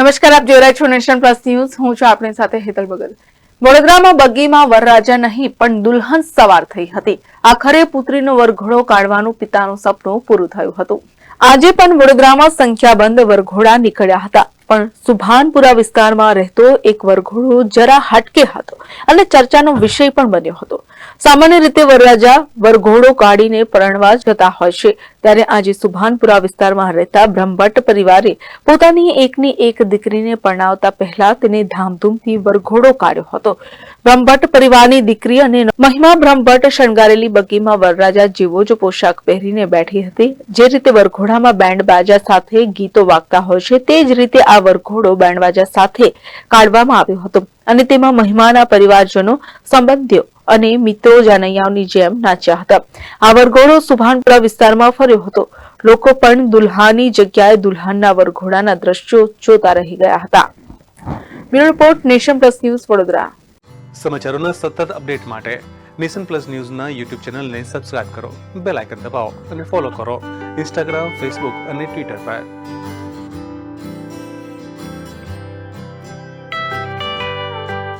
નમસ્કાર, આપ જોઈ રહ્યા છો નેશન પ્લસ ન્યૂઝ. હું છું આપની સાથે હેતલ બગલ. વડોદરામાં બગ્ગીમાં વરરાજા નહીં, પણ દુલ્હન સવાર થઈ હતી. આખરે પુત્રીનો વરઘોડો કાઢવાનું પિતાનું સપનું પૂરું થયું હતું. આજે પણ વડોદરામાં સંખ્યાબંધ વરઘોડા નીકળ્યા હતા. પણ સુભાનપુરા વિસ્તારમાં રહેતો એક વરઘોડો જરા હટકે હતો. અને ચર્ચાનો વિષય પણ બન્યો હતો. સામાન્ય રીતે વરરાજા વરઘોડો કાઢીને પરણવા જતા હોય છે. ત્યારે આજે સુભાનપુરા વિસ્તારમાં રહેતા બ્રહ્મભટ્ટ પરિવારે પોતાની એકની એક દીકરીને પરણાવતા પહેલા તેને ધામધૂમથી વરઘોડો કાઢ્યો હતો. બ્રહ્મભટ્ટ પરિવારની દીકરી અને મહિમા બ્રહ્મભટ્ટ શણગારેલી બગીમાં વરરાજા જેવો જ પોશાક પહેરીને બેઠી હતી. જે રીતે વરઘોડામાં બેન્ડ બાજા સાથે ગીતો વાગતા હોય છે, તે જ રીતે આ વરઘોડો બેન્ડ બાજા સાથે કાઢવામાં આવ્યો હતો. અને તેમાં મહિમાના પરિવારજનો, સંબંધીઓ અને મિત્રો જાનૈયાઓની જેમ નાચ્યા હતા. આ વરઘોડો સુભાનપુરા વિસ્તારમાં ફર્યો હતો. લોકો પણ દુલ્હાની જગ્યાએ દુલ્હનના વરઘોડાના દ્રશ્યો જોતા રહી ગયા હતા. Bureau report, nation plus news Vadodara. સમાચારોના સતત અપડેટ માટે નેશન પ્લસ ન્યૂઝના યુટ્યુબ ચેનલને સબસ્ક્રાઇબ કરો, બેલ આઇકન દબાવો અને ફોલો કરો. ઇન્સ્ટાગ્રામ, ફેસબુક અને ટ્વિટર પર.